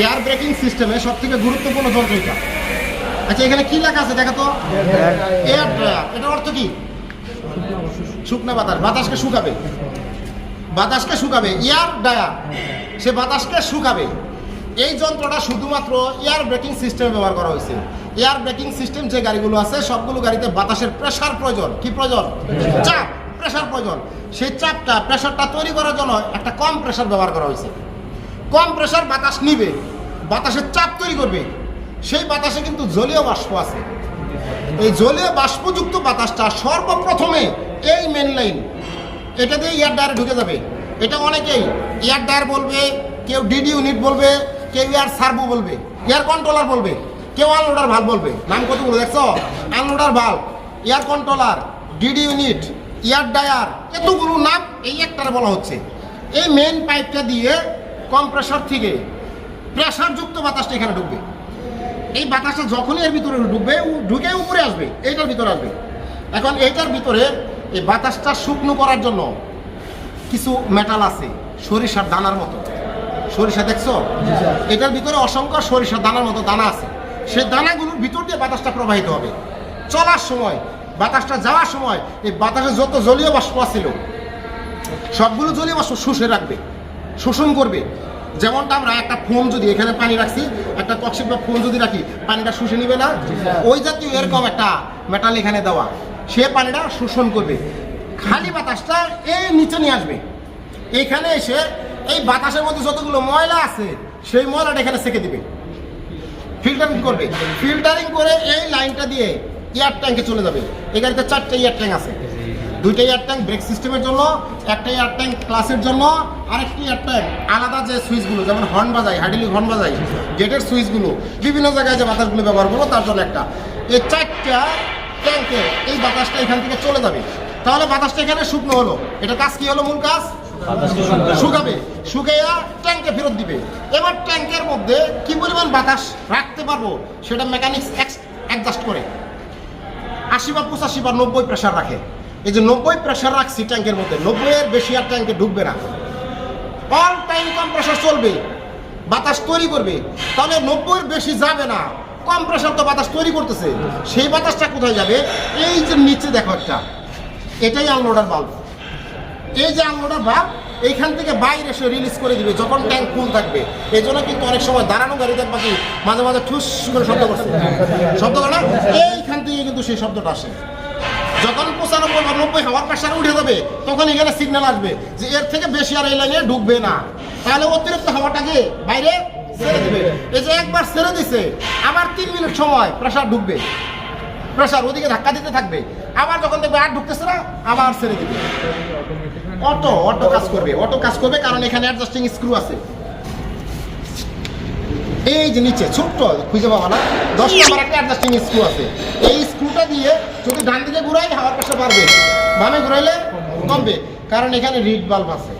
Air breaking সিস্টেমে সব থেকে গুরুত্বপূর্ণ যন্ত্র এটা আচ্ছা এখানে কি লেখা আছে দেখো তো? এয়ার ড্রায়ার, এটার অর্থ কি? শুকনা বাতাস, বাতাসকে শুকাবে। বাতাসকে শুকাবে, এয়ার ড্রায়ার, সে বাতাসকে শুকাবে। এই যন্ত্রটা শুধুমাত্র এয়ার ব্রেকিং সিস্টেমে ব্যবহার করা হয়েছে। এয়ার ব্রেকিং সিস্টেম যে গাড়িগুলো আছে, সবগুলো গাড়িতে বাতাসের প্রেশার প্রয়োজন। কি প্রয়োজন? চাপ প্রেশার প্রয়োজন। সেই চাপটা প্রেশারটা তৈরি করার জন্য একটা কম প্রেশার ব্যবহার করা হয়েছে। কম প্রেশার বাতাস নিবে, বাতাসের চাপ তৈরি করবে। সেই বাতাসে কিন্তু জলীয় বাষ্প আছে। এই জলীয় বাষ্পযুক্ত বাতাসটা সর্বপ্রথমে এই মেন লাইন এটা দিয়ে এয়ার ডায়ারে ঢুকে যাবে। এটা অনেকেই এয়ার ডায়ার বলবে, কেউ ডিডি ইউনিট বলবে, কেউ এয়ার সার্ভো বলবে এয়ার কন্ট্রোলার বলবে, কেউ আনলোডার ভালো বলবে। নাম কত কতগুলো দেখছ? আনলোডার ভালো air controller DD unit air dryer এতগুলো নাম এই একটারে বলা হচ্ছে। এই মেন পাইপটা দিয়ে কম্প্রেসার থেকে প্রেশারযুক্ত বাতাসটা এখানে ঢুকবে। এই বাতাসটা যখনই এর ভিতরে ঢুকবে ঢুকে উপরে আসবে এইটার ভিতরে আসবে। এখন এইটার ভিতরে এই বাতাসটা শুকনো করার জন্য কিছু মেটাল আছে সরিষার দানার মতো। সরিষা দেখছ? এটার ভিতরে অসংখ্য সরিষার দানার মতো দানা আছে। সেই দানাগুলোর ভিতর দিয়ে বাতাসটা প্রবাহিত হবে। চলার সময় বাতাসটা যাওয়ার সময় এই বাতাসে যত জলীয় বাষ্প ছিল সবগুলো জলীয় বাষ্প শুষে রাখবে শোষণ করবে। যেমনটা আমরা একটা ফোন যদি এখানে পানি রাখছি, একটা কক্সিক বা ফোন যদি রাখি, পানিটা শুষে নিবে না। ওই জাতীয় এরকম একটা মেটাল এখানে দেওয়া। সে পানিটা শোষণ করবে। খালি বাতাসটা এই নিচে নিয়ে আসবে। এখানে এসে এই বাতাসের মধ্যে যতগুলো ময়লা আছে, সেই ময়লাটা এখানে সেকে দিবে। ফিল্টারিং করবে। ফিল্টারিং করে এই লাইনটা দিয়ে এয়ার ট্যাঙ্কে চলে যাবে। এই গাড়িতে চারটে এয়ার ট্যাঙ্ক আছে। দুইটা এয়ার ট্যাঙ্ক ব্রেক সিস্টেমের জন্য একটা এয়ার ট্যাঙ্ক ক্লাসের জন্য আরেকটি এয়ার ট্যাঙ্ক আলাদা যে সুইচগুলো যেমন হর্ন বাজাই হাইড্রোলিক হর্ন বাজাই গেটের সুইচগুলো বিভিন্ন জায়গায় যে বাতাসগুলো ব্যবহার করব তার জন্য একটা। এই চারটা ট্যাঙ্কে এই বাতাসটা এখান থেকে চলে যাবে। তাহলে বাতাসটা এখানে শুকনো হলো। এটা কাজ কি হলো মূল কাজ? শুকাবে। শুকাইয়া ট্যাঙ্কে ফেরত দিবে। এবার ট্যাঙ্কের মধ্যে কি পরিমাণ বাতাস রাখতে পারব সেটা মেকানিক্স অ্যাডজাস্ট করে। আশি বা পঁচাশি বা নব্বই প্রেশার রাখে। এই যে নব্বই প্রেশার রাখছি ট্যাঙ্কের মধ্যে, নব্বইয়ের বেশি আর ট্যাঙ্কে ঢুকবে না। অল টাইম কম প্রেশার চলবে, বাতাস তৈরি করবে, তাহলে নব্বইয়ের বেশি যাবে না। কম প্রেশার তো বাতাস তৈরি করতেছে, সেই বাতাসটা কোথায় যাবে? এই যে নিচে দেখো একটা, এটাই আনলোডার বাল্ব এই যে আনলোডার ভাব এইখান থেকে বাইরে এসে রিলিজ করে দিবে যখন ট্যাঙ্ক ফুল থাকবে। এই জন্য কিন্তু অনেক সময় দাঁড়ানো গাড়ি দেখবা কি, মাঝে মাঝে ঠুস করে শব্দ করছে। শব্দ করে না? এইখান থেকে কিন্তু সেই শব্দটা আসে। যখন পঁচানব্বই বা নব্বই হাওয়ার প্রেশার উঠে যাবে, তখন এখানে সিগন্যাল আসবে যে এর থেকে বেশি আর এই লাইনে ঢুকবে না। তাহলে অতিরিক্ত হাওয়াটাকে বাইরে ছেড়ে এই যে একবার ছেড়ে দিছে, আবার তিন মিনিট সময় প্রেশার ঢুকবে। প্রেশার ওদিকে ধাক্কা দিতে থাকবে। আবার যখন দেখবে আর ঢুকতেছে না, আবার ছেড়ে দিবে। অটো অটো কাজ করবে, অটো কাজ করবে, কারণ এখানে অ্যাডজাস্টিং স্ক্রু আছে। এই যে নিচে ছোট্ট খুঁজে পাবা না। দশ নম্বর একটা অ্যাডজাস্টিং স্ক্রু আছে। এই স্ক্রুটা দিয়ে যদি ডান দিকে ঘুরাই হাওয়ার কাছে পারবে বামে ঘুরাইলে কমবে। কারণ এখানে রিড বাল্ব আছে।